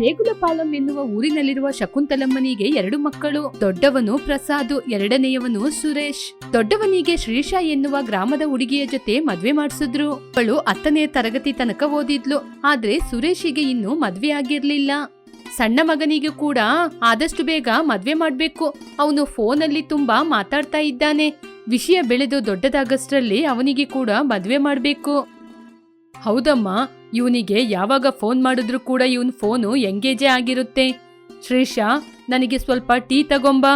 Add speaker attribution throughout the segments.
Speaker 1: ರೇಗುಲಪಾಲಂ ಎನ್ನುವ ಊರಿನಲ್ಲಿರುವ ಶಕುಂತಲಮ್ಮನಿಗೆ ಎರಡು ಮಕ್ಕಳು, ದೊಡ್ಡವನು ಪ್ರಸಾದ್, ಎರಡನೆಯವನು ಸುರೇಶ್. ದೊಡ್ಡವನಿಗೆ ಶ್ರೀಶಾ ಎನ್ನುವ ಗ್ರಾಮದ ಹುಡುಗಿಯ ಜೊತೆ ಮದ್ವೆ ಮಾಡಿಸಿದ್ರು. ಅವಳು ಹತ್ತನೇ ತರಗತಿ ತನಕ ಓದಿದ್ಲು, ಆದ್ರೆ ಸುರೇಶಿಗೆ ಇನ್ನೂ ಮದ್ವೆ ಆಗಿರ್ಲಿಲ್ಲ. ಸಣ್ಣ ಮಗನಿಗೆ ಕೂಡ ಆದಷ್ಟು ಬೇಗ ಮದ್ವೆ ಮಾಡ್ಬೇಕು. ಅವನು ಫೋನಲ್ಲಿ ತುಂಬಾ ಮಾತಾಡ್ತಾ ಇದ್ದಾನೆ. ವಿಷಯ ಬೆಳೆದು ದೊಡ್ಡದಾಗಷ್ಟರಲ್ಲಿ ಅವನಿಗೆ ಕೂಡ ಮದ್ವೆ ಮಾಡ್ಬೇಕು. ಹೌದಮ್ಮ, ಇವನಿಗೆ ಯಾವಾಗ ಫೋನ್ ಮಾಡಿದ್ರು ಕೂಡ ಇವನ್ ಫೋನು ಎಂಗೇಜೇ ಆಗಿರುತ್ತೆ. ಶ್ರೀಶಾ ನನಗೆ ಸ್ವಲ್ಪ ಟೀ ತಗೊಂಬ.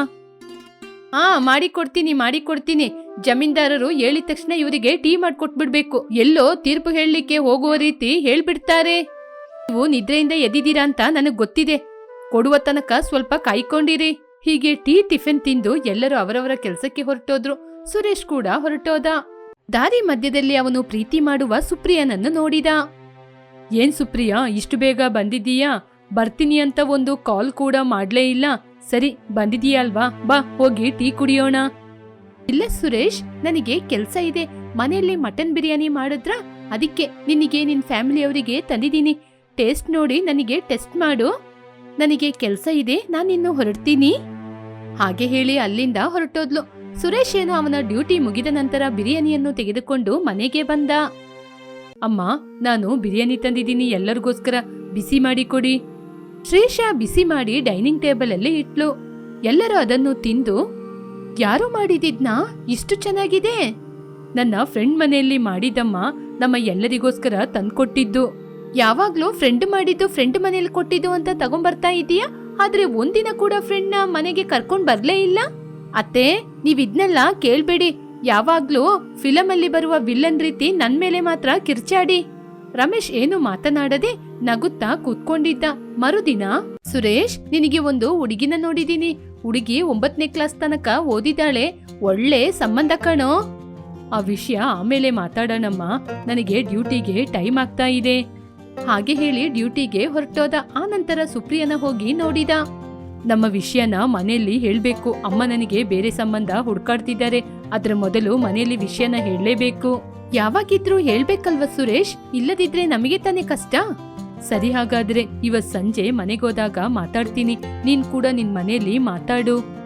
Speaker 1: ಹಾ ಮಾಡಿಕೊಡ್ತೀನಿ ಮಾಡಿಕೊಡ್ತೀನಿ. ಜಮೀನ್ದಾರರು ಹೇಳಿದ ತಕ್ಷಣ ಇವರಿಗೆ ಟೀ ಮಾಡ್ಕೊಟ್ಬಿಡ್ಬೇಕು. ಎಲ್ಲೋ ತೀರ್ಪು ಹೇಳಲಿಕ್ಕೆ ಹೋಗುವ ರೀತಿ ಹೇಳ್ಬಿಡ್ತಾರೆ. ನೀವು ನಿದ್ರೆಯಿಂದ ಎದ್ದಿದ್ದೀರಾ ಅಂತ ನನಗೆ ಗೊತ್ತಿದೆ. ಕೊಡುವ ತನಕ ಸ್ವಲ್ಪ ಕಾಯ್ಕೊಂಡಿರಿ. ಹೀಗೆ ಟೀ ಟಿಫಿನ್ ತಿಂದು ಎಲ್ಲರೂ ಅವರವರ ಕೆಲಸಕ್ಕೆ ಹೊರಟೋದ್ರು. ಸುರೇಶ್ ಕೂಡ ಹೊರಟೋದ. ದಾರಿ ಮಧ್ಯದಲ್ಲಿ ಅವನು ಪ್ರೀತಿ ಮಾಡುವ ಸುಪ್ರಿಯನನ್ನು ನೋಡಿದ. ಏನ್ ಸುಪ್ರಿಯಾ, ಇಷ್ಟು ಬೇಗ ಬಂದಿದ್ದೀಯಾ? ಬರ್ತೀನಿ ಅಂತ ಒಂದು ಕಾಲ್ ಕೂಡ ಮಾಡ್ಲೇ ಇಲ್ಲ. ಸರಿ ಬಂದಿದೀಯಲ್ವಾ ಬಾ, ಹೋಗಿ ಟೀ ಕುಡಿಯೋಣ. ಇಲ್ಲ ಸುರೇಶ್, ನನಗೆ ಕೆಲ್ಸ ಇದೆ. ಮನೆಯಲ್ಲಿ ಮಟನ್ ಬಿರಿಯಾನಿ ಮಾಡಿದ್ರ? ಅದಕ್ಕೆ ನಿನಗೆ ನಿನ್ ಫ್ಯಾಮಿಲಿಯವರಿಗೆ ತಂದಿದ್ದೀನಿ. ಟೇಸ್ಟ್ ನೋಡಿ ನನಗೆ ಟೆಸ್ಟ್ ಮಾಡು. ನನಗೆ ಕೆಲ್ಸ ಇದೆ, ನಾನಿನ್ನು ಹೊರಡ್ತೀನಿ. ಹಾಗೆ ಹೇಳಿ ಅಲ್ಲಿಂದ ಹೊರಟೋದ್ಲು. ಸುರೇಶ್ ಏನು ಅವನ ಡ್ಯೂಟಿ ಮುಗಿದ ನಂತರ ಬಿರಿಯಾನಿಯನ್ನು ತೆಗೆದುಕೊಂಡು ಮನೆಗೆ ಬಂದ? ಅಮ್ಮ, ನಾನು ಬಿರಿಯಾನಿ ತಂದಿದ್ದೀನಿ, ಎಲ್ಲರಿಗೋಸ್ಕರ ಬಿಸಿ ಮಾಡಿ ಕೊಡಿ. ಶ್ರೇಷಾ ಬಿಸಿ ಮಾಡಿ ಡೈನಿಂಗ್ ಟೇಬಲ್ ಅಲ್ಲಿ ಇಟ್ಲು. ಎಲ್ಲರೂ ಅದನ್ನು ತಿಂದು, ಯಾರು ಮಾಡಿದಿದ್ನಾ? ಇಷ್ಟು ಚೆನ್ನಾಗಿದೆ. ನನ್ನ ಫ್ರೆಂಡ್ ಮನೆಯಲ್ಲಿ ಮಾಡಿದಮ್ಮ ನಮ್ಮ ಎಲ್ಲರಿಗೋಸ್ಕರ ತಂದ್ಕೊಟ್ಟಿದ್ದು. ಯಾವಾಗ್ಲೂ ಫ್ರೆಂಡ್ ಮಾಡಿದ್ದು ಫ್ರೆಂಡ್ ಮನೆಯಲ್ಲಿ ಕೊಟ್ಟಿದ್ದು ಅಂತ ತಗೊಂಬರ್ತಾ ಇದೀಯಾ? ಆದ್ರೆ ಒಂದಿನ ಕೂಡ ಫ್ರೆಂಡ್ನ ಮನೆಗೆ ಕರ್ಕೊಂಡ್ ಬರ್ಲೇ ಇಲ್ಲ? ಅತ್ತೆ ನೀವ್ ಇದ್ನೆಲ್ಲ ಕೇಳ್ಬೇಡಿ. ಯಾವಾಗ್ಲೂ ಫಿಲಂ ಅಲ್ಲಿ ಬರುವ ವಿಲ್ಲನ್ ರೀತಿ ನನ್ ಮೇಲೆ ಮಾತ್ರ ಕಿರ್ಚಾಡಿ. ರಮೇಶ್ ಏನು ಮಾತನಾಡದೆ ನಗುತ್ತಾ ಕೂತ್ಕೊಂಡಿದ್ದ. ಮರುದಿನ, ಸುರೇಶ್, ನಿನಗೆ ಒಂದು ಹುಡುಗಿನ ನೋಡಿದೀನಿ. ಹುಡುಗಿ ಒಂಬತ್ತನೇ ಕ್ಲಾಸ್ ತನಕ ಓದಿದಾಳೆ. ಒಳ್ಳೆ ಸಂಬಂಧ ಕಣೋ. ಆ ವಿಷಯ ಆಮೇಲೆ ಮಾತಾಡೋಣಮ್ಮ. ನನಗೆ ಡ್ಯೂಟಿಗೆ ಟೈಮ್ ಆಗ್ತಾ ಇದೆ. ಹಾಗೆ ಹೇಳಿ ಡ್ಯೂಟಿಗೆ ಹೊರಟೋದ. ಆ ನಂತರ ಸುಪ್ರಿಯನ ಹೋಗಿ ನೋಡಿದ. ನಮ್ಮ ವಿಷಯನ ಮನೆಯಲ್ಲಿ ಹೇಳ್ಬೇಕು. ಅಮ್ಮ ನನಗೆ ಬೇರೆ ಸಂಬಂಧ ಹುಡ್ಕಾಡ್ತಿದ್ದಾರೆ. ಅದ್ರ ಮೊದಲು ಮನೆಯಲ್ಲಿ ವಿಷಯನ ಹೇಳಲೇಬೇಕು. ಯಾವಾಗಿದ್ರೂ ಹೇಳ್ಬೇಕಲ್ವ ಸುರೇಶ್? ಇಲ್ಲದಿದ್ರೆ ನಮಗೆ ತಾನೇ ಕಷ್ಟ? ಸರಿ ಹಾಗಾದ್ರೆ ಇವತ್ ಸಂಜೆ ಮನೆಗೋದಾಗ ಮಾತಾಡ್ತೀನಿ. ನೀನ್ ಕೂಡ ನಿನ್ ಮನೆಯಲ್ಲಿ ಮಾತಾಡು.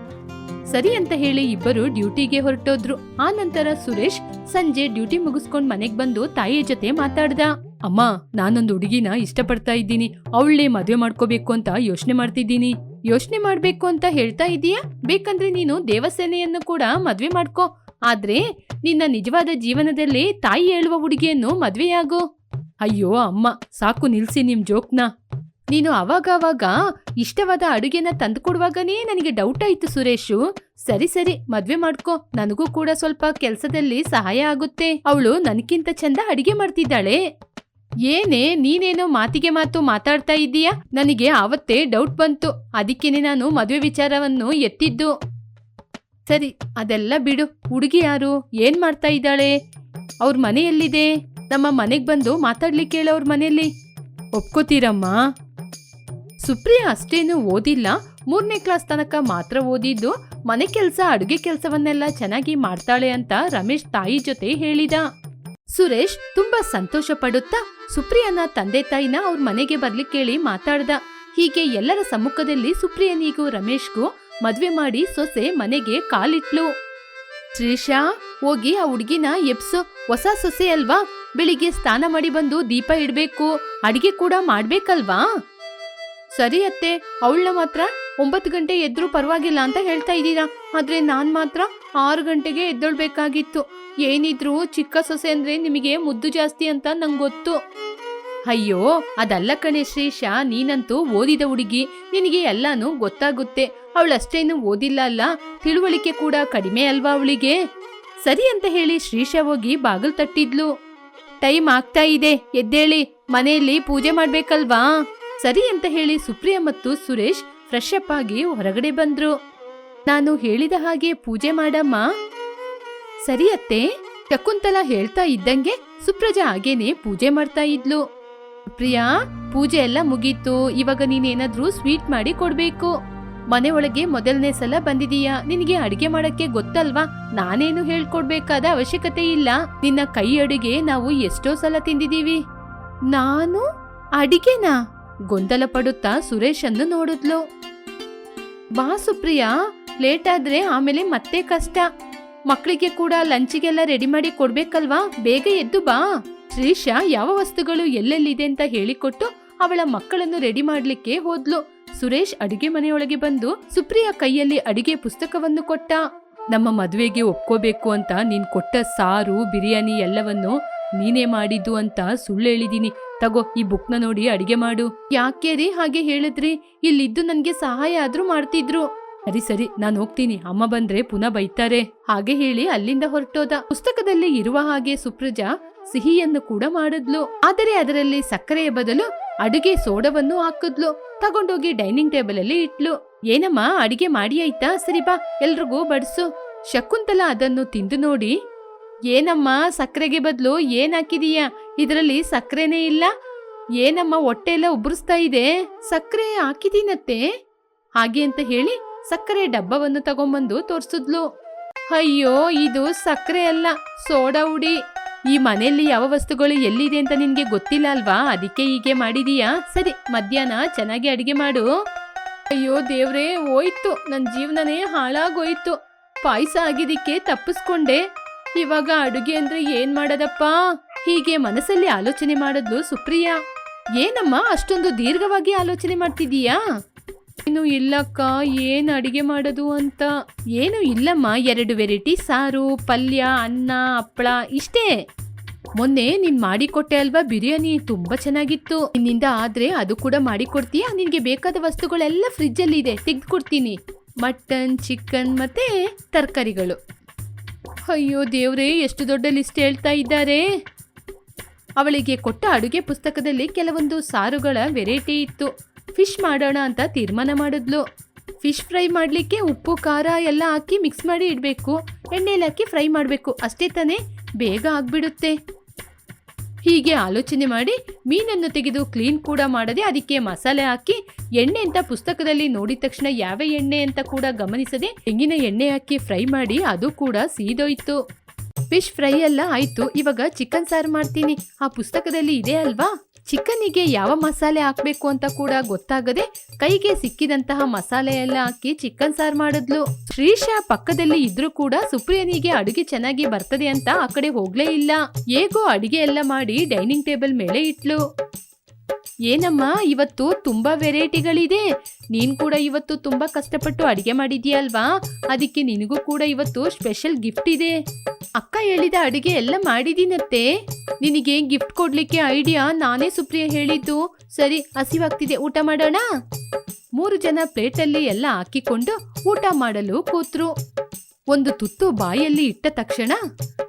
Speaker 1: ಸರಿ ಅಂತ ಹೇಳಿ ಇಬ್ಬರು ಡ್ಯೂಟಿಗೆ ಹೊರಟೋದ್ರು. ಆ ನಂತರ ಸುರೇಶ್ ಸಂಜೆ ಡ್ಯೂಟಿ ಮುಗಿಸ್ಕೊಂಡ್ ಮನೆಗ್ ಬಂದು ತಾಯಿಯ ಜೊತೆ ಮಾತಾಡ್ದ. ಅಮ್ಮ, ನಾನೊಂದು ಹುಡುಗಿನ ಇಷ್ಟಪಡ್ತಾ ಇದ್ದೀನಿ. ಅವಳೇ ಮದ್ವೆ ಮಾಡ್ಕೋಬೇಕು ಅಂತ ಯೋಚನೆ ಮಾಡ್ತಿದ್ದೀನಿ. ಯೋಚನೆ ಮಾಡ್ಬೇಕು ಅಂತ ಹೇಳ್ತಾ ಇದೀಯಾ? ಬೇಕಂದ್ರೆ ನೀನು ದೇವಸೇನೆಯನ್ನು ಕೂಡ ಮದ್ವೆ ಮಾಡ್ಕೋ. ಆದ್ರೆ ನಿನ್ನ ನಿಜವಾದ ಜೀವನದಲ್ಲಿ ತಾಯಿ ಹೇಳುವ ಹುಡುಗಿಯನ್ನು ಮದ್ವೆಯಾಗು. ಅಯ್ಯೋ ಅಮ್ಮ, ಸಾಕು ನಿಲ್ಸಿ ನಿಮ್ ಜೋಕ್ನ. ನೀನು ಅವಾಗವಾಗ ಇಷ್ಟವಾದ ಅಡುಗೆನ ತಂದುಕೊಡುವಾಗನೇ ನನಗೆ ಡೌಟ್ ಆಯ್ತು ಸುರೇಶು. ಸರಿ ಸರಿ, ಮದ್ವೆ ಮಾಡ್ಕೋ. ನನಗೂ ಕೂಡ ಸ್ವಲ್ಪ ಕೆಲಸದಲ್ಲಿ ಸಹಾಯ ಆಗುತ್ತೆ. ಅವಳು ನನಗಿಂತ ಚಂದ ಅಡುಗೆ ಮಾಡ್ತಿದ್ದಾಳೆ. ಏನೇ, ನೀನೇನೋ ಮಾತಿಗೆ ಮಾತು ಮಾತಾಡ್ತಾ ಇದ್ದೀಯ? ನನಗೆ ಆವತ್ತೇ ಡೌಟ್ ಬಂತು. ಅದಕ್ಕೇನೆ ನಾನು ಮದುವೆ ವಿಚಾರವನ್ನು ಎತ್ತಿದ್ದು. ಸರಿ, ಅದೆಲ್ಲ ಬಿಡು. ಹುಡುಗಿ ಯಾರು? ಏನ್ ಮಾಡ್ತಾ ಇದ್ದಾಳೆ? ಅವ್ರ ಮನೆಯಲ್ಲಿದೆ ನಮ್ಮ ಮನೆಗೆ ಬಂದು ಮಾತಾಡ್ಲಿಕ್ಕೆ ಹೇಳು ಅವ್ರ ಮನೆಯಲ್ಲಿ. ಒಪ್ಕೋತೀರಮ್ಮ? ಸುಪ್ರಿಯಾ ಅಷ್ಟೇನು ಓದಿಲ್ಲ. ಮೂರನೇ ಕ್ಲಾಸ್ ತನಕ ಮಾತ್ರ ಓದಿದ್ದು. ಮನೆ ಕೆಲಸ, ಅಡುಗೆ ಕೆಲಸವನ್ನೆಲ್ಲ ಚೆನ್ನಾಗಿ ಮಾಡ್ತಾಳೆ ಅಂತ ರಮೇಶ್ ತಾಯಿ ಜೊತೆ ಹೇಳಿದ. ಸುರೇಶ್ ತುಂಬಾ ಸಂತೋಷ ಪಡುತ್ತಾ ಸುಪ್ರಿಯನ ತಂದೆ ತಾಯಿನ ಅವ್ರ ಮನೆಗೆ ಬರ್ಲಿಕ್ಕೆ ಕೇಳಿ ಮಾತಾಡ್ದ. ಹೀಗೆ ಎಲ್ಲರ ಸಮ್ಮುಖದಲ್ಲಿ ಸುಪ್ರಿಯನಿಗೂ ರಮೇಶ್ಗೂ ಮದ್ವೆ ಮಾಡಿ ಸೊಸೆ ಮನೆಗೆ ಕಾಲಿಟ್ಲು. ಶ್ರೀಶಾ ಹೋಗಿ ಆ ಹುಡ್ಗಿನ ಎಬ್ಸು. ಹೊಸ ಸೊಸೆ ಅಲ್ವಾ? ಬೆಳಿಗ್ಗೆ ಸ್ನಾನ ಮಾಡಿ ಬಂದು ದೀಪ ಇಡ್ಬೇಕು. ಅಡಿಗೆ ಕೂಡ ಮಾಡ್ಬೇಕಲ್ವಾ? ಸರಿ ಅತ್ತೆ, ಅವಳನ್ನ ಮಾತ್ರ ಒಂಬತ್ತು ಗಂಟೆ ಎದ್ರು ಪರವಾಗಿಲ್ಲ ಅಂತ ಹೇಳ್ತಾ ಇದ್ದೀರಾ? ಆದ್ರೆ ನಾನ್ ಮಾತ್ರ ಆರು ಗಂಟೆಗೆ ಎದ್ದೊಳ್ಬೇಕಾಗಿತ್ತು. ಏನಿದ್ರು ಚಿಕ್ಕ ಸೊಸೆ ಅಂದ್ರೆ ನಿಮಗೆ ಮುದ್ದು ಜಾಸ್ತಿ ಅಂತ ನಂಗೆ ಗೊತ್ತು. ಅಯ್ಯೋ, ಅದಲ್ಲ ಕಣೆ ಶ್ರೀಶ ನೀನಂತೂ ಓದಿದ ಹುಡುಗಿ. ನಿನಗೆ ಎಲ್ಲಾನು ಗೊತ್ತಾಗುತ್ತೆ. ಅವಳಷ್ಟೇನು ಓದಿಲ್ಲ ಅಲ್ಲ? ತಿಳುವಳಿಕೆ ಕೂಡ ಕಡಿಮೆ ಅಲ್ವಾ ಅವಳಿಗೆ? ಸರಿ ಅಂತ ಹೇಳಿ ಶ್ರೀಶ ಹೋಗಿ ಬಾಗಿಲು ತಟ್ಟಿದ್ಲು. ಟೈಮ್ ಆಗ್ತಾ ಇದೆ, ಎದ್ದೇಳಿ. ಮನೆಯಲ್ಲಿ ಪೂಜೆ ಮಾಡ್ಬೇಕಲ್ವಾ? ಸರಿ ಅಂತ ಹೇಳಿ ಸುಪ್ರಿಯ ಮತ್ತು ಸುರೇಶ್ ಫ್ರೆಶ್ ಅಪ್ ಆಗಿ ಹೊರಗಡೆ ಬಂದ್ರು. ನಾನು ಹೇಳಿದ ಹಾಗೆ ಪೂಜೆ ಮಾಡಮ್ಮ. ಸರಿ ಅತ್ತೆ ಹೇಳ್ತಾ ಇದ್ದಂಗೆ ಸುಪ್ರಜಾ ಹಾಗೇನೆ ಪೂಜೆ ಮಾಡ್ತಾ ಇದ್ಲು. ಪ್ರಿಯಾ, ಪೂಜೆ ಎಲ್ಲ ಮುಗೀತು. ಇವಾಗ ನೀನೇನಾದ್ರೂ ಸ್ವೀಟ್ ಮಾಡಿ ಕೊಡ್ಬೇಕು. ಮನೆ ಒಳಗೆ ಮೊದಲನೇ ಸಲ ಬಂದಿದೀಯಾ. ನಿನಗೆ ಅಡಿಗೆ ಮಾಡಕ್ಕೆ ಗೊತ್ತಲ್ವಾ? ನಾನೇನು ಹೇಳ್ಕೊಡ್ಬೇಕಾದ ಅವಶ್ಯಕತೆ ಇಲ್ಲ. ನಿನ್ನ ಕೈ ಅಡುಗೆ ನಾವು ಎಷ್ಟೋ ಸಲ ತಿಂದಿದೀವಿ. ನಾನು? ಅಡಿಗೆನಾ? ಗೊಂದಲ ಪಡುತ್ತಾ ಸುರೇಶನ್ನು ನೋಡಿದ್ಲು. ಬಾ ಸುಪ್ರಿಯಾ ಲೇಟ್ ಆದ್ರೆ ಆಮೇಲೆ ಮತ್ತೆ ಕಷ್ಟ. ಮಕ್ಕಳಿಗೆ ಕೂಡ ಲಂಚಿಗೆಲ್ಲ ರೆಡಿ ಮಾಡಿ ಕೊಡ್ಬೇಕಲ್ವಾ? ಬೇಗ ಎದ್ದು ಬಾ. ಶ್ರೀಶಾ ಯಾವ ವಸ್ತುಗಳು ಎಲ್ಲೆಲ್ಲಿದೆ ಅಂತ ಹೇಳಿಕೊಟ್ಟು ಅವಳ ಮಕ್ಕಳನ್ನು ರೆಡಿ ಮಾಡ್ಲಿಕ್ಕೆ ಹೋದ್ಲು. ಸುರೇಶ್ ಅಡಿಗೆ ಮನೆಯೊಳಗೆ ಬಂದು ಸುಪ್ರಿಯಾ ಕೈಯಲ್ಲಿ ಅಡಿಗೆ ಪುಸ್ತಕವನ್ನು ಕೊಟ್ಟ. ನಮ್ಮ ಮದುವೆಗೆ ಒಪ್ಕೋಬೇಕು ಅಂತ ನೀನ್ ಕೊಟ್ಟ ಸಾರು, ಬಿರಿಯಾನಿ ಎಲ್ಲವನ್ನು ನೀನೇ ಮಾಡಿದ್ದು ಅಂತ ಸುಳ್ಳು ಹೇಳಿದೀನಿ. ತಗೋ, ಈ ಬುಕ್ನ ನೋಡಿ ಅಡಿಗೆ ಮಾಡು. ಯಾಕೆ ರೀ ಹಾಗೆ ಹೇಳಿದ್ರಿ? ಇಲ್ಲಿದ್ದು ನನ್ಗೆ ಸಹಾಯ ಆದ್ರೂ ಮಾಡ್ತಿದ್ರು. ಸರಿ ಸರಿ, ನಾನು ಹೋಗ್ತೀನಿ. ಅಮ್ಮ ಬಂದ್ರೆ ಪುನಃ ಬೈತಾರೆ. ಹಾಗೆ ಹೇಳಿ ಅಲ್ಲಿಂದ ಹೊರಟೋದ. ಪುಸ್ತಕದಲ್ಲಿ ಇರುವ ಹಾಗೆ ಸುಪ್ರಜಾ ಸಿಹಿಯನ್ನು ಕೂಡ ಮಾಡಿದ್ಲು. ಆದರೆ ಅದರಲ್ಲಿ ಸಕ್ಕರೆಯ ಬದಲು ಅಡುಗೆ ಸೋಡವನ್ನು ಹಾಕಿದ್ಲು. ತಗೊಂಡೋಗಿ ಡೈನಿಂಗ್ ಟೇಬಲ್ ಅಲ್ಲಿ ಇಟ್ಲು. ಏನಮ್ಮ, ಅಡಿಗೆ ಮಾಡಿ ಆಯ್ತಾ? ಸರಿ ಬಾ, ಎಲ್ರಿಗೂ ಬಡಿಸು. ಶಕುಂತಲ ಅದನ್ನು ತಿಂದು ನೋಡಿ, ಏನಮ್ಮ, ಸಕ್ಕರೆಗೆ ಬದಲು ಏನ್ ಹಾಕಿದೀಯ? ಇದರಲ್ಲಿ ಸಕ್ಕರೆನೇ ಇಲ್ಲ. ಏನಮ್ಮ ಹೊಟ್ಟೆ ಎಲ್ಲ ಉಬ್ಬರಿಸ್ತಾ ಇದೆ. ಸಕ್ಕರೆ ಹಾಕಿದೀನತ್ತೆ. ಹಾಗೆ ಅಂತ ಹೇಳಿ ಸಕ್ಕರೆ ಡಬ್ಬವನ್ನು ತಗೊಂಬಂದು ತೋರಿಸಿದ್ಲು. ಅಯ್ಯೋ, ಇದು ಸಕ್ಕರೆ ಅಲ್ಲ, ಸೋಡಾ ಉಡಿ ಈ ಮನೆಯಲ್ಲಿ ಯಾವ ವಸ್ತುಗಳು ಎಲ್ಲಿದೆ ಅಂತ ನಿನಗೆ ಗೊತ್ತಿಲ್ಲ ಅಲ್ವಾ? ಅದಕ್ಕೆ ಹೀಗೆ ಮಾಡಿದೀಯಾ? ಸರಿ, ಮಧ್ಯಾಹ್ನ ಚೆನ್ನಾಗಿ ಅಡಿಗೆ ಮಾಡು. ಅಯ್ಯೋ ದೇವ್ರೇ, ಹೋಯ್ತು. ನನ್ನ ಜೀವನನೇ ಹಾಳಾಗೋಯ್ತು. ಪಾಯಸ ಆಗಿದ್ದಕ್ಕೆ ತಪ್ಪಿಸ್ಕೊಂಡೆ. ಇವಾಗ ಅಡುಗೆ ಅಂದ್ರೆ ಏನ್ ಮಾಡೋದಪ್ಪ? ಹೀಗೆ ಮನಸ್ಸಲ್ಲಿ ಆಲೋಚನೆ ಮಾಡಿದ್ಲು ಸುಪ್ರಿಯಾ. ಏನಮ್ಮ, ಅಷ್ಟೊಂದು ದೀರ್ಘವಾಗಿ ಆಲೋಚನೆ ಮಾಡ್ತಿದೀಯಾ ಏನು ಇಲ್ಲಕ್ಕ, ಏನು ಅಡಿಗೆ ಮಾಡೋದು ಅಂತ? ಏನು ಇಲ್ಲಮ್ಮ, ಎರಡು ವೆರೈಟಿ ಸಾರು, ಪಲ್ಯ, ಅನ್ನ ಹಪ್ಪಳ ಇಷ್ಟೇ. ಮೊನ್ನೆ ನೀನ್ ಮಾಡಿಕೊಟ್ಟೆ ಅಲ್ವಾ ಬಿರಿಯಾನಿ? ತುಂಬಾ ಚೆನ್ನಾಗಿತ್ತು. ನಿನ್ನಿಂದ ಆದ್ರೆ ಅದು ಕೂಡ ಮಾಡಿಕೊಡ್ತೀಯಾ? ನಿನ್ಗೆ ಬೇಕಾದ ವಸ್ತುಗಳೆಲ್ಲ ಫ್ರಿಜ್ ಅಲ್ಲಿ ಇದೆ ತೆಗೆದುಕೊಡ್ತೀನಿ. ಮಟನ್, ಚಿಕನ್ ಮತ್ತೆ ತರಕಾರಿಗಳು. ಅಯ್ಯೋ ದೇವ್ರೇ, ಎಷ್ಟು ದೊಡ್ಡ ಲಿಸ್ಟ್ ಹೇಳ್ತಾ ಇದ್ದಾರೆ. ಅವಳಿಗೆ ಕೊಟ್ಟ ಅಡುಗೆ ಪುಸ್ತಕದಲ್ಲಿ ಕೆಲವೊಂದು ಸಾರುಗಳ ವೆರೈಟಿ ಇತ್ತು. ಫಿಶ್ ಮಾಡೋಣ ಅಂತ ತೀರ್ಮಾನ ಮಾಡಿದ್ಲು. ಫಿಶ್ ಫ್ರೈ ಮಾಡಲಿಕ್ಕೆ ಉಪ್ಪು, ಖಾರ ಎಲ್ಲ ಹಾಕಿ ಮಿಕ್ಸ್ ಮಾಡಿ ಇಡಬೇಕು. ಎಣ್ಣೆಲಿ ಹಾಕಿ ಫ್ರೈ ಮಾಡಬೇಕು. ಅಷ್ಟೇ ತಾನೇ, ಬೇಗ ಆಗಿಬಿಡುತ್ತೆ. ಹೀಗೆ ಆಲೋಚನೆ ಮಾಡಿ ಮೀನನ್ನು ತೆಗೆದು ಕ್ಲೀನ್ ಕೂಡ ಮಾಡದೆ ಅದಕ್ಕೆ ಮಸಾಲೆ ಹಾಕಿ, ಎಣ್ಣೆ ಅಂತ ಪುಸ್ತಕದಲ್ಲಿ ನೋಡಿದ ತಕ್ಷಣ ಯಾವ ಎಣ್ಣೆ ಅಂತ ಕೂಡ ಗಮನಿಸದೆ ತೆಂಗಿನ ಎಣ್ಣೆ ಹಾಕಿ ಫ್ರೈ ಮಾಡಿ ಅದು ಕೂಡ ಸೀದೋಯ್ತು. ಫಿಶ್ ಫ್ರೈ ಎಲ್ಲ ಆಯ್ತು, ಇವಾಗ ಚಿಕನ್ ಸಾರು ಮಾಡ್ತೀನಿ. ಆ ಪುಸ್ತಕದಲ್ಲಿ ಇದೆ ಅಲ್ವಾ? ಚಿಕನ್ನಿಗೆ ಯಾವ ಮಸಾಲೆ ಹಾಕ್ಬೇಕು ಅಂತ ಕೂಡ ಗೊತ್ತಾಗದೆ ಕೈಗೆ ಸಿಕ್ಕಿದಂತಹ ಮಸಾಲೆ ಎಲ್ಲ ಹಾಕಿ ಚಿಕನ್ ಸಾರು ಮಾಡಿದ್ಲು. ಶ್ರೀಶಾ ಪಕ್ಕದಲ್ಲಿ ಇದ್ರೂ ಕೂಡ ಸುಪ್ರಿಯನಿಗೆ ಅಡುಗೆ ಚೆನ್ನಾಗಿ ಬರ್ತದೆ ಅಂತ ಆ ಕಡೆ ಹೋಗ್ಲೇ ಇಲ್ಲ. ಹೇಗೋ ಅಡಿಗೆ ಎಲ್ಲ ಮಾಡಿ ಡೈನಿಂಗ್ ಟೇಬಲ್ ಮೇಲೆ ಇಟ್ಲು. ಏನಮ್ಮ, ಇವತ್ತು ತುಂಬಾ ವೆರೈಟಿಗಳಿದೆ. ನೀನ್ ಕೂಡ ಇವತ್ತು ತುಂಬಾ ಕಷ್ಟಪಟ್ಟು ಅಡಿಗೆ ಮಾಡಿದ್ಯಲ್ವಾ ಅದಕ್ಕೆ ನಿನಗೂ ಕೂಡ ಇವತ್ತು ಸ್ಪೆಷಲ್ ಗಿಫ್ಟ್ ಇದೆ. ಅಕ್ಕ ಹೇಳಿದ ಅಡಿಗೆ ಎಲ್ಲ ಮಾಡಿದೀನತ್ತೆ. ನಿನಗೆ ಗಿಫ್ಟ್ ಕೊಡ್ಲಿಕ್ಕೆ ಐಡಿಯಾ ನಾನೇ ಸುಪ್ರಿಯ ಹೇಳಿದ್ದು. ಸರಿ, ಹಸಿವಾಗ್ತಿದೆ, ಊಟ ಮಾಡೋಣ? ಮೂರು ಜನ ಪ್ಲೇಟಲ್ಲಿ ಎಲ್ಲ ಹಾಕಿಕೊಂಡು ಊಟ ಮಾಡಲು ಕೂತ್ರು. ಒಂದು ತುತ್ತು ಬಾಯಲ್ಲಿ ಇಟ್ಟ ತಕ್ಷಣ,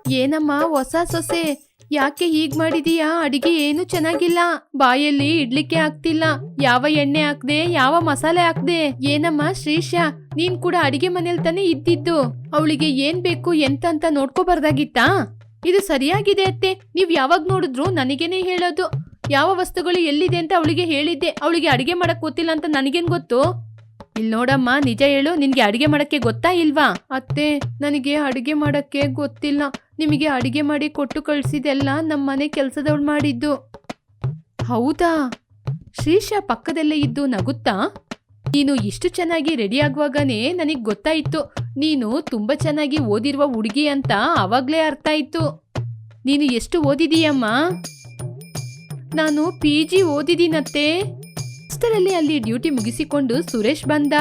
Speaker 1: ಏನಮ್ಮ ಹೊಸ ಸೊಸೆ? ಯಾಕೆ ಹೀಗ್ ಮಾಡಿದೀಯಾ? ಅಡಿಗೆ ಏನು ಚೆನ್ನಾಗಿಲ್ಲ. ಬಾಯಲ್ಲಿ ಇಡ್ಲಿಕ್ಕೆ ಆಗ್ತಿಲ್ಲ ಯಾವ ಎಣ್ಣೆ ಹಾಕ್ದೆ? ಯಾವ ಮಸಾಲೆ ಹಾಕ್ದೆ? ಏನಮ್ಮ ಶ್ರೀಶ? ನೀನ್ ಕೂಡ ಅಡಿಗೆ ಮನೇಲಿ ತಾನೇ ಇದ್ದಿದ್ದು. ಅವಳಿಗೆ ಏನ್ ಬೇಕು ಎಂತ ನೋಡ್ಕೋಬಾರ್ದಾಗಿತ್ತಾ? ಇದು ಸರಿಯಾಗಿದೆ ಅತ್ತೆ. ನೀವ್ ಯಾವಾಗ ನೋಡಿದ್ರು ನನಗೇನೆ ಹೇಳೋದು. ಯಾವ ವಸ್ತುಗಳು ಎಲ್ಲಿದೆ ಅಂತ ಅವಳಿಗೆ ಹೇಳಿದ್ದೆ. ಅವಳಿಗೆ ಅಡಿಗೆ ಮಾಡಕ್ ಗೊತ್ತಿಲ್ಲ ಅಂತ ನನಗೇನ್ ಗೊತ್ತು? ಇಲ್ ನೋಡಮ್ಮ, ನಿಜ ಹೇಳು, ನಿನಗೆ ಅಡಿಗೆ ಮಾಡಕ್ಕೆ ಗೊತ್ತಾ ಇಲ್ವಾ? ಅತ್ತೆ, ನನಗೆ ಅಡಿಗೆ ಮಾಡಕ್ಕೆ ಗೊತ್ತಿಲ್ಲ. ನಿಮಗೆ ಅಡಿಗೆ ಮಾಡಿ ಕೊಟ್ಟು ಕಳ್ಸಿದೆಲ್ಲ ನಮ್ಮ ಮನೆ ಕೆಲಸದವಳು ಮಾಡಿದ್ದು. ಹೌದಾ? ಶ್ರೀಷ ಪಕ್ಕದಲ್ಲೇ ಇದ್ದು ನಗುತ್ತಾ? ನೀನು ಇಷ್ಟು ಚೆನ್ನಾಗಿ ರೆಡಿ ಆಗುವಾಗನೇ ನನಗೆ ಗೊತ್ತಾಯಿತು. ನೀನು ತುಂಬಾ ಚೆನ್ನಾಗಿ ಓದಿರುವ ಹುಡುಗಿ ಅಂತ ಆವಾಗಲೇ ಅರ್ಥ ಆಯ್ತು ನೀನು ಎಷ್ಟು ಓದಿದೀಯಮ್ಮ? ನಾನು ಪಿ ಜಿ ಓದಿದ್ದೀನತ್ತೆ ಅಷ್ಟರಲ್ಲಿ ಅಲ್ಲಿ ಡ್ಯೂಟಿ ಮುಗಿಸಿಕೊಂಡು ಸುರೇಶ್ ಬಂದ?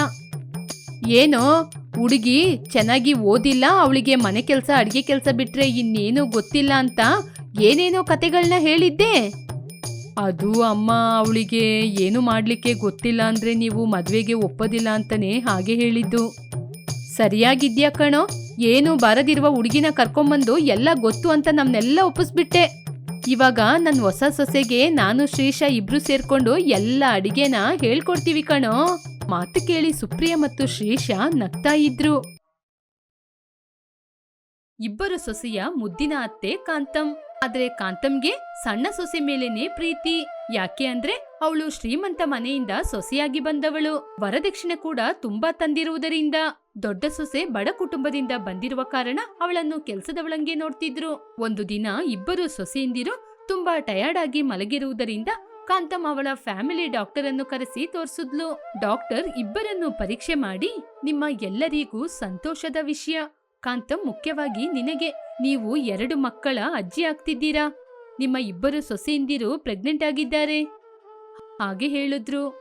Speaker 1: ಏನೋ, ಹುಡುಗಿ ಚೆನ್ನಾಗಿ ಓದಿಲ್ಲ, ಅವಳಿಗೆ ಮನೆ ಕೆಲಸ, ಅಡಿಗೆ ಕೆಲಸ ಬಿಟ್ರೆ ಇನ್ನೇನು ಗೊತ್ತಿಲ್ಲ ಅಂತ ಏನೇನೋ ಕತೆಗಳನ್ನ ಹೇಳಿದ್ದೆ. ಅದು ಅಮ್ಮ, ಅವಳಿಗೆ ಏನು ಮಾಡ್ಲಿಕ್ಕೆ ಗೊತ್ತಿಲ್ಲ ಅಂದ್ರೆ ನೀವು ಮದುವೆಗೆ ಒಪ್ಪೋದಿಲ್ಲ ಅಂತಲೇ ಹಾಗೆ ಹೇಳಿದ್ದು. ಸರಿಯಾಗಿದ್ಯಾ ಕಣೋ? ಏನು, ಬಾರದಿರುವ ಹುಡುಗಿನ ಕರ್ಕೊಂಬಂದು ಎಲ್ಲ ಗೊತ್ತು ಅಂತ ನಮ್ನೆಲ್ಲ ಒಪ್ಪಿಸ್ಬಿಟ್ಟೆ. ಇವಾಗ ನನ್ನ ಹೊಸ ಸೊಸೆಗೆ ನಾನು ಶ್ರೀಶ ಇಬ್ರು ಸೇರ್ಕೊಂಡು ಎಲ್ಲ ಅಡಿಗೆನ ಹೇಳ್ಕೊಡ್ತೀವಿ ಕಣೋ. ಮಾತು ಕೇಳಿ ಸುಪ್ರಿಯ ಮತ್ತು ಶ್ರೀಶ ನಗ್ತಾ ಇದ್ರು. ಇಬ್ಬರು ಸೊಸೆಯ ಮುದ್ದಿನ ಅತ್ತೆ ಕಾಂತಂ. ಆದ್ರೆ ಕಾಂತಂಗೆ ಸಣ್ಣ ಸೊಸೆ ಮೇಲೇನೆ ಪ್ರೀತಿ. ಯಾಕೆ ಅಂದ್ರೆ ಅವಳು ಶ್ರೀಮಂತ ಮನೆಯಿಂದ ಸೊಸೆಯಾಗಿ ಬಂದವಳು. ವರದಕ್ಷಿಣೆ ಕೂಡ ತುಂಬಾ ತಂದಿರುವುದರಿಂದ ದೊಡ್ಡ ಸೊಸೆ ಬಡ ಕುಟುಂಬದಿಂದ ಬಂದಿರುವ ಕಾರಣ ಅವಳನ್ನು ಕೆಲಸದವಳಂಗೆ ನೋಡ್ತಿದ್ರು. ಒಂದು ದಿನ ಇಬ್ಬರು ಸೊಸೆಯಿಂದಿರು ತುಂಬಾ ಟಯರ್ಡ್ ಆಗಿ ಮಲಗಿರುವುದರಿಂದ ಕಾಂತಮ್ ಅವಳ ಫ್ಯಾಮಿಲಿ ಡಾಕ್ಟರ್ ಅನ್ನು ಕರೆಸಿ ತೋರಿಸಿದ್ಲು. ಡಾಕ್ಟರ್ ಇಬ್ಬರನ್ನು ಪರೀಕ್ಷೆ ಮಾಡಿ ನಿಮ್ಮ ಎಲ್ಲರಿಗೂ ಸಂತೋಷದ ವಿಷಯ. ಕಾಂತಮ್ ಮುಖ್ಯವಾಗಿ ನಿನಗೆ ನೀವು ಎರಡು ಮಕ್ಕಳ ಅಜ್ಜಿ ಆಗ್ತಿದ್ದೀರಾ? ನಿಮ್ಮ ಇಬ್ಬರು ಸೊಸೆಯಿಂದಿರು ಪ್ರೆಗ್ನೆಂಟ್ ಆಗಿದ್ದಾರೆ. ಹಾಗೆ ಹೇಳಿದ್ರು.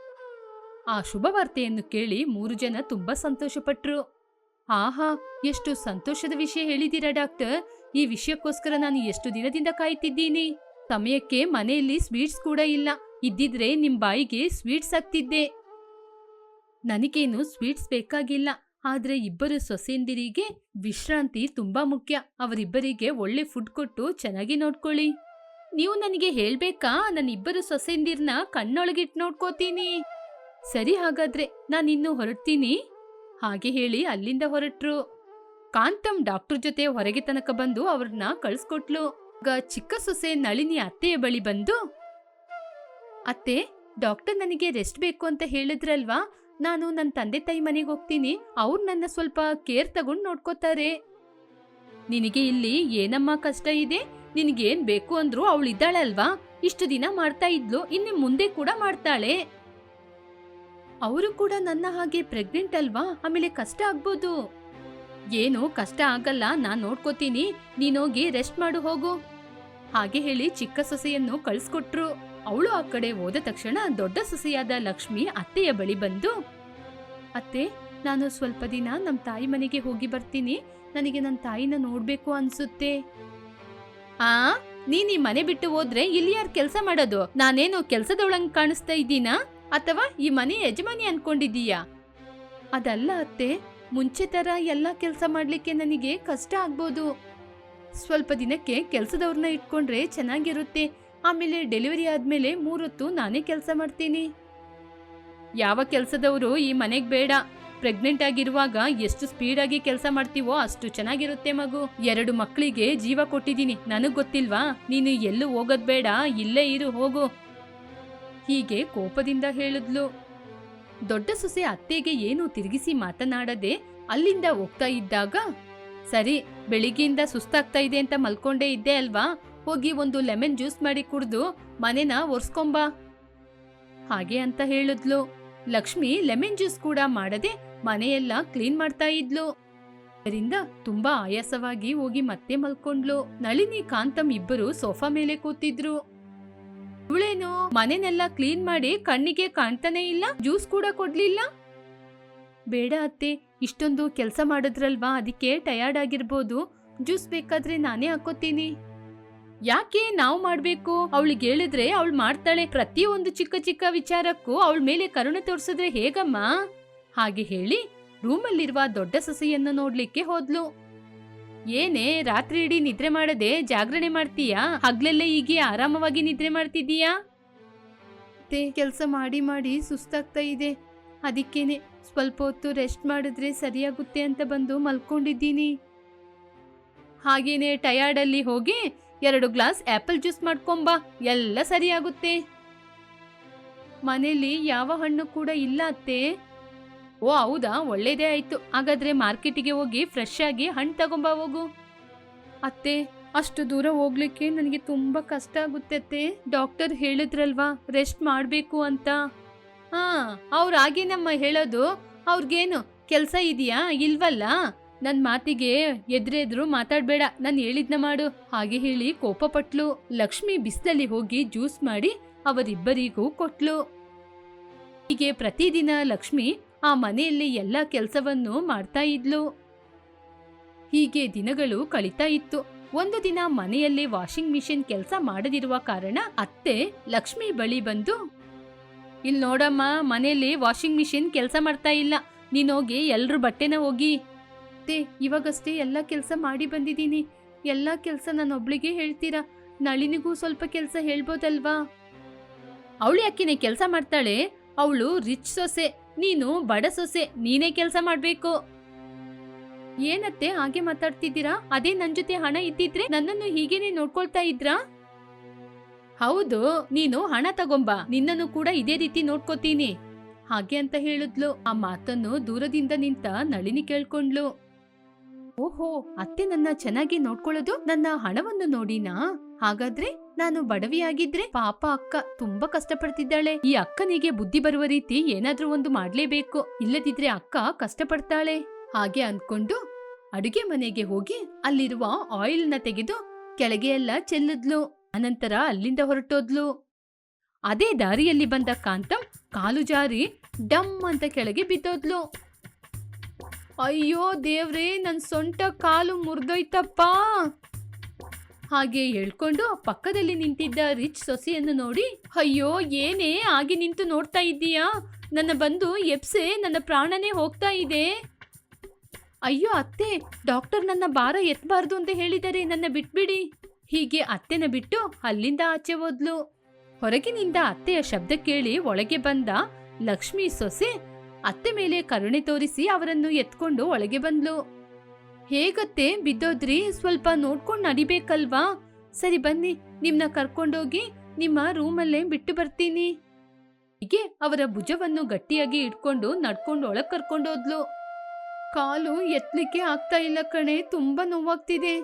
Speaker 1: ಆ ಶುಭವಾರ್ತೆಯನ್ನು ಕೇಳಿ ಮೂರು ಜನ ತುಂಬಾ ಸಂತೋಷಪಟ್ರು. ಆಹಾ, ಎಷ್ಟು ಸಂತೋಷದ ವಿಷಯ ಹೇಳಿದ್ದೀರಾ ಡಾಕ್ಟರ್? ಈ ವಿಷಯಕ್ಕೋಸ್ಕರ ನಾನು ಎಷ್ಟು ದಿನದಿಂದ ಕಾಯ್ತಿದ್ದೀನಿ. ಸಮಯಕ್ಕೆ ಮನೆಯಲ್ಲಿ ಸ್ವೀಟ್ಸ್ ಕೂಡ ಇಲ್ಲ. ಇದ್ದಿದ್ರೆ ನಿಮ್ ಬಾಯಿಗೆ ಸ್ವೀಟ್ಸ್ ಆಗ್ತಿದ್ದೆ. ನನಗೇನು ಸ್ವೀಟ್ಸ್ ಬೇಕಾಗಿಲ್ಲ. ಆದ್ರೆ ಇಬ್ಬರು ಸೊಸೆಯಂದಿರಿಗೆ ವಿಶ್ರಾಂತಿ ತುಂಬಾ ಮುಖ್ಯ. ಅವರಿಬ್ಬರಿಗೆ ಒಳ್ಳೆ ಫುಡ್ ಕೊಟ್ಟು ಚೆನ್ನಾಗಿ ನೋಡ್ಕೊಳ್ಳಿ. ನೀವು ನನಗೆ ಹೇಳ್ಬೇಕಾ? ನನ್ನ ಇಬ್ಬರು ಸೊಸೆಯಂದಿರ್ನ ಕಣ್ಣೊಳಗಿಟ್ಟು ನೋಡ್ಕೋತೀನಿ. ಸರಿ ಹಾಗಾದ್ರೆ ನಾನಿನ್ನು ಹೊರಡ್ತೀನಿ. ಹಾಗೆ ಹೇಳಿ ಅಲ್ಲಿಂದ ಹೊರಟ್ರು. ಕಾಂತಮ್ ಡಾಕ್ಟರ್ ಜೊತೆ ಹೊರಗೆ ತನಕ ಬಂದು ಅವ್ರನ್ನ ಕಳ್ಸ್ಕೊಟ್ಲು. ಆಗ ಚಿಕ್ಕ ಸೊಸೆ ನಳಿನಿ ಅತ್ತೆಯ ಬಳಿ ಬಂದು, ಅತ್ತೆ, ಡಾಕ್ಟರ್ ನನಗೆ ರೆಸ್ಟ್ ಬೇಕು ಅಂತ ಹೇಳಿದ್ರಲ್ವಾ? ನಾನು ನನ್ನ ತಂದೆ ತಾಯಿ ಮನೆಗೆ ಹೋಗ್ತೀನಿ. ಅವ್ರು ನನ್ನ ಸ್ವಲ್ಪ ಕೇರ್ ತಗೊಂಡು ನೋಡ್ಕೋತಾರೆ. ನಿನಗೆ ಇಲ್ಲಿ ಏನಮ್ಮ ಕಷ್ಟ ಇದೆ? ನಿನಗೇನ್ ಬೇಕು ಅಂದ್ರೂ ಅವಳಿದ್ದಾಳಲ್ವಾ ಇಷ್ಟು ದಿನ ಮಾಡ್ತಾ ಇದ್ಲು, ಇನ್ನು ಮುಂದೆ ಕೂಡ ಮಾಡ್ತಾಳೆ. ಅವರು ಕೂಡ ನನ್ನ ಹಾಗೆ ಪ್ರೆಗ್ನೆಂಟ್ ಅಲ್ವಾ? ಆಮೇಲೆ ಕಷ್ಟ ಆಗ್ಬೋದು. ಏನು ಕಷ್ಟ ಆಗಲ್ಲ, ನಾನ್ ನೋಡ್ಕೋತೀನಿ. ನೀನೋಗಿ ರೆಸ್ಟ್ ಮಾಡು, ಹೋಗು. ಹಾಗೆ ಹೇಳಿ ಚಿಕ್ಕ ಸೊಸೆಯನ್ನು ಕಳ್ಸ್ಕೊಟ್ರು. ಅವಳು ಆ ಕಡೆ ಹೋದ ತಕ್ಷಣ ದೊಡ್ಡ ಸೊಸೆಯಾದ ಲಕ್ಷ್ಮಿ ಅತ್ತೆಯ ಬಳಿ ಬಂದು, ಅತ್ತೆ, ನಾನು ಸ್ವಲ್ಪ ದಿನ ನಮ್ಮ ತಾಯಿ ಮನೆಗೆ ಹೋಗಿ ಬರ್ತೀನಿ. ನನಗೆ ನನ್ನ ತಾಯಿನ ನೋಡ್ಬೇಕು ಅನ್ಸುತ್ತೆ. ಆ? ನೀನ್ ಈ ಮನೆ ಬಿಟ್ಟು ಹೋದ್ರೆ ಇಲ್ಲಿ ಯಾರು ಕೆಲಸ ಮಾಡೋದು? ನಾನೇನು ಕೆಲಸದೊಳಂಗ್ ಕಾಣಿಸ್ತಾ ಇದ್ದೀನಾ? ಅಥವಾ ಈ ಮನೆ ಯಜಮಾನಿ ಅನ್ಕೊಂಡಿದ್ದೀಯಾ? ಅದಲ್ಲ ಅತ್ತೆ, ಮುಂಚೆ ತರ ಎಲ್ಲ ಕೆಲಸ ಮಾಡ್ಲಿಕ್ಕೆ ನನಗೆ ಕಷ್ಟ ಆಗ್ಬೋದು. ಸ್ವಲ್ಪ ದಿನಕ್ಕೆ ಕೆಲಸದವ್ರನ್ನ ಇಟ್ಕೊಂಡ್ರೆ ಚೆನ್ನಾಗಿರುತ್ತೆ. ಆಮೇಲೆ ಡೆಲಿವರಿ ಆದಮೇಲೆ ಮೂರೊತ್ತು ನಾನೇ ಕೆಲಸ ಮಾಡ್ತೀನಿ. ಯಾವ ಕೆಲಸದವರು ಈ ಮನೆಗೆ ಬೇಡ. ಪ್ರೆಗ್ನೆಂಟ್ ಆಗಿರುವಾಗ ಎಷ್ಟು ಸ್ಪೀಡಾಗಿ ಕೆಲಸ ಮಾಡ್ತೀವೋ ಅಷ್ಟು ಚೆನ್ನಾಗಿರುತ್ತೆ ಮಗು. ಎರಡು ಮಕ್ಕಳಿಗೆ ಜೀವ ಕೊಟ್ಟಿದ್ದೀನಿ. ನನಗೆ ಗೊತ್ತಿಲ್ವಾ? ನೀನು ಎಲ್ಲೂ ಹೋಗೋದು ಬೇಡ. ಇಲ್ಲೇ ಇರು, ಹೋಗು. ಹೀಗೆ ಕೋಪದಿಂದ ಹೇಳಿದ್ಲು. ದೊಡ್ಡ ಸೊಸೆ ಅತ್ತೆಗೆ ಏನು ತಿರುಗಿಸಿ ಮಾತನಾಡದೆ ಅಲ್ಲಿಂದ ಹೋಗ್ತಾ ಇದ್ದಾಗ, ಸರಿ, ಬೆಳಿಗ್ಗೆಯಿಂದ ಸುಸ್ತಾಗ್ತಾ ಇದೆ ಅಂತ ಮಲ್ಕೊಂಡೇ ಇದ್ದೆ ಅಲ್ವಾ? ಹೋಗಿ ಒಂದು ಲೆಮನ್ ಜ್ಯೂಸ್ ಮಾಡಿ ಕುಡಿದು ಮನೆನ ಒರ್ಸ್ಕೊಂಬ. ಹಾಗೆ ಅಂತ ಹೇಳಿದ್ಲು. ಲಕ್ಷ್ಮಿ ಲೆಮನ್ ಜ್ಯೂಸ್ ಕೂಡ ಮಾಡದೆ ಮನೆಯೆಲ್ಲ ಕ್ಲೀನ್ ಮಾಡ್ತಾ ಇದ್ಲು. ಅದರಿಂದ ತುಂಬಾ ಆಯಾಸವಾಗಿ ಹೋಗಿ ಮತ್ತೆ ಮಲ್ಕೊಂಡ್ಲು. ನಳಿನಿ, ಕಾಂತಮ್ ಇಬ್ಬರು ಸೋಫಾ ಮೇಲೆ ಕೂತಿದ್ರು. ಇವಳೇನು ಮನೆನೆಲ್ಲ ಕ್ಲೀನ್ ಮಾಡಿ ಕಣ್ಣಿಗೆ ಕಾಣ್ತಾನೆ ಇಲ್ಲ? ಜ್ಯೂಸ್ ಕೂಡ ಕೊಡ್ಲಿಲ್ಲ? ಬೇಡ ಅತ್ತೆ, ಇಷ್ಟೊಂದು ಕೆಲಸ ಮಾಡಿದ್ರಲ್ವಾ? ಅದಕ್ಕೆ ಟಯರ್ಡ್ ಆಗಿರ್ಬೋದು. ಜ್ಯೂಸ್ ಬೇಕಾದ್ರೆ ನಾನೇ ಹಾಕೋತೀನಿ. ಯಾಕೆ ನಾವು ಮಾಡ್ಬೇಕು? ಅವಳಿಗೆ ಹೇಳಿದ್ರೆ ಅವಳು ಮಾಡ್ತಾಳೆ. ಪ್ರತಿ ಒಂದು ಚಿಕ್ಕ ಚಿಕ್ಕ ವಿಚಾರಕ್ಕೂ ಅವಳ ಮೇಲೆ ಕರುಣೆ ತೋರಿಸಿದ್ರೆ ಹೇಗಮ್ಮ? ಹಾಗೆ ಹೇಳಿ ರೂಮಲ್ಲಿರುವ ದೊಡ್ಡ ಸೊಸೆಯನ್ನು ನೋಡ್ಲಿಕ್ಕೆ ಹೋದ್ಲು. ಏನೇ, ರಾತ್ರಿ ಇಡೀ ನಿದ್ರೆ ಮಾಡದೆ ಜಾಗರಣೆ ಮಾಡ್ತೀಯಾ? ಹಗ್ಲೆಲ್ಲ ಹೀಗೆ ಆರಾಮವಾಗಿ ನಿದ್ರೆ ಮಾಡ್ತಿದ್ದೀಯಾ? ಕೆಲಸ ಮಾಡಿ ಮಾಡಿ ಸುಸ್ತಾಗ್ತಾ ಇದೆ. ಅದಕ್ಕೇನೆ ಸ್ವಲ್ಪ ಹೊತ್ತು ರೆಸ್ಟ್ ಮಾಡಿದ್ರೆ ಸರಿಯಾಗುತ್ತೆ ಅಂತ ಬಂದು ಮಲ್ಕೊಂಡಿದ್ದೀನಿ. ಹಾಗೇನೆ ಟಯರ್ಡಲ್ಲಿ ಹೋಗಿ ಎರಡು ಗ್ಲಾಸ್ ಆಪಲ್ ಜ್ಯೂಸ್ ಮಾಡ್ಕೊಂಬಾ, ಎಲ್ಲ ಸರಿಯಾಗುತ್ತೆ. ಮನೆಯಲ್ಲಿ ಯಾವ ಹಣ್ಣು ಕೂಡ ಇಲ್ಲ ಅತ್ತೆ. ಓ, ಹೌದಾ? ಒಳ್ಳೇದೇ ಆಯ್ತು. ಹಾಗಾದ್ರೆ ಮಾರ್ಕೆಟಿಗೆ ಹೋಗಿ ಫ್ರೆಶ್ ಆಗಿ ಹಣ್ಣು ತಗೊಂಬಾ ಹೋಗು. ಅತ್ತೆ, ಅಷ್ಟು ದೂರ ಹೋಗ್ಲಿಕ್ಕೆ ನನಗೆ ತುಂಬಾ ಕಷ್ಟ ಆಗುತ್ತೆ ಅತ್ತೆ. ಡಾಕ್ಟರ್ ಹೇಳಿದ್ರಲ್ವಾ, ರೆಸ್ಟ್ ಮಾಡಬೇಕು ಅಂತ. ಹಾ, ಅವ್ರು ನಮ್ಮ ಹೇಳೋದು? ಅವ್ರಿಗೇನು ಕೆಲಸ ಇದೆಯಾ? ಇಲ್ವಲ್ಲ? ನನ್ ಮಾತಿಗೆ ಎದ್ರೆದ್ರು ಮಾತಾಡಬೇಡ, ನಾನು ಹೇಳಿದ್ನ ಮಾಡು. ಹಾಗೆ ಹೇಳಿ ಕೋಪ ಪಟ್ಲು ಲಕ್ಷ್ಮಿ ಬಿಸಿಲಲ್ಲಿ ಹೋಗಿ ಜ್ಯೂಸ್ ಮಾಡಿ ಅವರಿಬ್ಬರಿಗೂ ಕೊಟ್ಲು. ಹೀಗೆ ಪ್ರತಿದಿನ ಲಕ್ಷ್ಮಿ ಆ ಮನೆಯಲ್ಲಿ ಎಲ್ಲ ಕೆಲಸವನ್ನು ಮಾಡ್ತಾ ಇದ್ಲು. ಹೀಗೆ ದಿನಗಳು ಕಳೀತಾ ಇತ್ತು. ಒಂದು ದಿನ ಮನೆಯಲ್ಲಿ ವಾಷಿಂಗ್ ಮಿಷಿನ್ ಕೆಲಸ ಮಾಡದಿರುವ ಕಾರಣ ಅತ್ತೆ ಲಕ್ಷ್ಮಿ ಬಳಿ ಬಂದು, ಇಲ್ಲಿ ನೋಡಮ್ಮ, ಮನೆಯಲ್ಲಿ ವಾಷಿಂಗ್ ಮಿಷಿನ್ ಕೆಲಸ ಮಾಡ್ತಾ ಇಲ್ಲ. ನೀನೋಗಿ ಎಲ್ರ ಬಟ್ಟೆನ ಹೋಗಿ ಅತ್ತೆ, ಇವಾಗಷ್ಟೇ ಎಲ್ಲ ಕೆಲಸ ಮಾಡಿ ಬಂದಿದ್ದೀನಿ. ಎಲ್ಲ ಕೆಲಸ ನಾನೊಬ್ಳಿಗೆ ಹೇಳ್ತೀರಾ? ನಳಿನಿಗೂ ಸ್ವಲ್ಪ ಕೆಲಸ ಹೇಳ್ಬೋದಲ್ವಾ? ಅವಳು ಯಾಕಿನೇ ಕೆಲಸ ಮಾಡ್ತಾಳೆ? ಅವಳು ರಿಚ್ ಸೊಸೆ, ನೀನು ಬಡ ಸೊಸೆ, ನೀನೇ ಕೆಲಸ ಮಾಡ್ಬೇಕು. ಏನತ್ತೆ ಹಾಗೆ ಮಾತಾಡ್ತಿದ್ದೀರಾ? ಅದೇ ನನ್ನ ಜೊತೆ ಹಣ ಇದ್ದಿದ್ರೆ ನನ್ನನ್ನು ಹೀಗೇನೆ ನೋಡ್ಕೊಳ್ತಾ ಇದ್ರಾ? ಹೌದು, ನೀನು ಹಣ ತಗೊಂಬಾ, ನಿನ್ನನ್ನು ಕೂಡ ಇದೇ ರೀತಿ ನೋಡ್ಕೋತೀನಿ. ಹಾಗೆ ಅಂತ ಹೇಳಿದ್ಲು. ಆ ಮಾತನ್ನು ದೂರದಿಂದ ನಿಂತ ನಳಿನಿ ಕೇಳ್ಕೊಂಡ್ಲು ಓಹೋ, ಅತ್ತೆ ನನ್ನ ಚೆನ್ನಾಗಿ ನೋಡ್ಕೊಳ್ಳೋದು ನನ್ನ ಹಣವನ್ನು ನೋಡಿನಾ? ಹಾಗಾದ್ರೆ ನಾನು ಬಡವಿಯಾಗಿದ್ರೆ ಪಾಪ ಅಕ್ಕ ತುಂಬಾ ಕಷ್ಟಪಡ್ತಿದ್ದಾಳೆ. ಈ ಅಕ್ಕನಿಗೆ ಬುದ್ಧಿ ಬರುವ ರೀತಿ ಏನಾದ್ರೂ ಒಂದು ಮಾಡ್ಲೇಬೇಕು. ಇಲ್ಲದಿದ್ರೆ ಅಕ್ಕ ಕಷ್ಟಪಡ್ತಾಳೆ. ಹಾಗೆ ಅನ್ಕೊಂಡು ಅಡುಗೆ ಮನೆಗೆ ಹೋಗಿ ಅಲ್ಲಿರುವ ಆಯಿಲ್ನ ತೆಗೆದು ಕೆಳಗೆ ಎಲ್ಲ ಚೆಲ್ಲಿದ್ಲು. ಅನಂತರ ಅಲ್ಲಿಂದ ಹೊರಟೋದ್ಲು. ಅದೇ ದಾರಿಯಲ್ಲಿ ಬಂದ ಕಾಂತಂ ಕಾಲು ಜಾರಿ ಡಮ್ ಅಂತ ಕೆಳಗೆ ಬಿದ್ದೋದ್ಲು. ಅಯ್ಯೋ ದೇವ್ರೇ ನನ್ನ ಸೊಂಟ ಕಾಲು ಮುರಿದೋಯ್ತಪ್ಪ. ಹಾಗೆ ಹೇಳ್ಕೊಂಡು ಪಕ್ಕದಲ್ಲಿ ನಿಂತಿದ್ದ ರಿಚ್ ಸೊಸೆಯನ್ನು ನೋಡಿ, ಅಯ್ಯೋ, ಏನೇ ಆಗಿ ನಿಂತು ನೋಡ್ತಾ ಇದ್ದೀಯಾ? ನನ್ನ ಬಂದು ಎಪ್ಸೆ ನನ್ನ ಪ್ರಾಣನೇ ಹೋಗ್ತಾ ಇದೆ. ಅಯ್ಯೋ ಅತ್ತೆ, ಡಾಕ್ಟರ್ ನನ್ನ ಭಾರ ಎತ್ತಬಾರ್ದು ಅಂತ ಹೇಳಿದರೆ ನನ್ನ ಬಿಟ್ಬಿಡಿ. ಹೀಗೆ ಅತ್ತೆನ ಬಿಟ್ಟು ಅಲ್ಲಿಂದ ಆಚೆ ಹೋದ್ಲು. ಹೊರಗಿನಿಂದ ಅತ್ತೆಯ ಶಬ್ದ ಕೇಳಿ ಒಳಗೆ ಬಂದ ಲಕ್ಷ್ಮಿ ಸೊಸೆ ಅತ್ತೆ ಮೇಲೆ ಕರುಣೆ ತೋರಿಸಿ ಅವರನ್ನು ಎತ್ಕೊಂಡು ಒಳಗೆ ಬಂದ್ಲು. ಹೇಗತ್ತೆ ಬಿದ್ದೋದ್ರಿ? ಸ್ವಲ್ಪ ನೋಡ್ಕೊಂಡು ನಡಿಬೇಕಲ್ವಾ? ಸರಿ ಬನ್ನಿ, ನಿಮ್ನ ಕರ್ಕೊಂಡೋಗಿ ನಿಮ್ಮ ರೂಮಲ್ಲೇ ಬಿಟ್ಟು ಬರ್ತೀನಿ. ಹೀಗೆ ಅವರ ಭುಜವನ್ನು ಗಟ್ಟಿಯಾಗಿ ಇಟ್ಕೊಂಡು ನಡ್ಕೊಂಡು ಒಳಗ್ ಕರ್ಕೊಂಡೋದ್ಲು ಕಾಲು ಎತ್ಲಿಕ್ಕೆ ಆಗ್ತಾ ಇಲ್ಲ ಕಣೆ, ತುಂಬಾ ನೋವಾಗ್ತಿದೆ.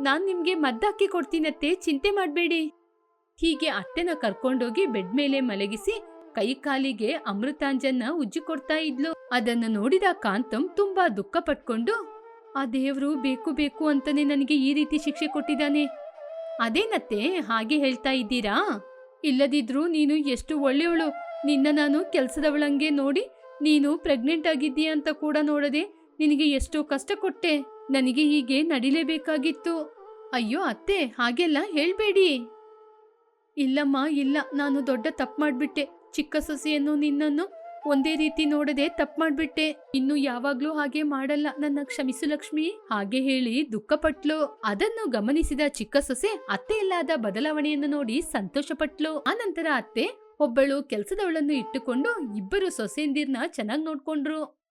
Speaker 1: ನಾನ್ ನಿಮ್ಗೆ ಮದ್ದಾಕಿ ಕೊಡ್ತೀನತ್ತೆ, ಚಿಂತೆ ಮಾಡಬೇಡಿ. ಹೀಗೆ ಅತ್ತೆನ ಕರ್ಕೊಂಡೋಗಿ ಬೆಡ್ ಮೇಲೆ ಮಲಗಿಸಿ ಕೈ ಕಾಲಿಗೆ ಅಮೃತಾಂಜನ್ನ ಉಜ್ಜಿ ಕೊಡ್ತಾ ಇದ್ಲು. ಅದನ್ನ ನೋಡಿದ ಕಾಂತಂ ತುಂಬಾ ದುಃಖ ಪಟ್ಕೊಂಡು ಆ ದೇವ್ರು ಬೇಕು ಬೇಕು ಅಂತಾನೆ ನನಗೆ ಈ ರೀತಿ ಶಿಕ್ಷೆ ಕೊಟ್ಟಿದ್ದಾನೆ. ಅದೇನತ್ತೆ ಹಾಗೆ ಹೇಳ್ತಾ ಇದ್ದೀರಾ? ಇಲ್ಲದಿದ್ರೂ ನೀನು ಎಷ್ಟು ಒಳ್ಳೆಯವಳು. ನಿನ್ನ ನಾನು ಕೆಲಸದವಳಂಗೆ ನೋಡಿ ನೀನು ಪ್ರೆಗ್ನೆಂಟ್ ಆಗಿದ್ದೀಯ ಅಂತ ಕೂಡ ನೋಡದೆ ನಿನಗೆ ಎಷ್ಟು ಕಷ್ಟ ಕೊಟ್ಟೆ. ನನಗೆ ಹೀಗೆ ನಡಿಲೇಬೇಕಾಗಿತ್ತು. ಅಯ್ಯೋ ಅತ್ತೆ, ಹಾಗೆಲ್ಲ ಹೇಳ್ಬೇಡಿ. ಇಲ್ಲಮ್ಮ, ಇಲ್ಲ. ನಾನು ದೊಡ್ಡ ತಪ್ಪು ಮಾಡ್ಬಿಟ್ಟೆ. ಚಿಕ್ಕ ಸೊಸೆಯನ್ನು ನಿನ್ನನ್ನು ಒಂದೇ ರೀತಿ ನೋಡದೆ ತಪ್ಪು ಮಾಡ್ಬಿಟ್ಟೆ. ಇನ್ನು ಯಾವಾಗ್ಲೂ ಹಾಗೆ ಮಾಡಲ್ಲ. ನನ್ನ ಕ್ಷಮಿಸು ಲಕ್ಷ್ಮಿ. ಹಾಗೆ ಹೇಳಿ ದುಃಖಪಟ್ಲು. ಅದನ್ನು ಗಮನಿಸಿದ ಚಿಕ್ಕ ಸೊಸೆ ಅತ್ತೆ ಇಲ್ಲದ ಬದಲಾವಣೆಯನ್ನು ನೋಡಿ ಸಂತೋಷಪಟ್ಲು. ಆನಂತರ ಅತ್ತೆ, ಒಬ್ಬಳು ಕೆಲಸದವಳನ್ನು ಇಟ್ಟುಕೊಂಡು ಇಬ್ಬರು ಸೊಸೆಯಂದಿರ್ನ ಚೆನ್ನಾಗಿ ನೋಡ್ಕೊಂಡ್ರು.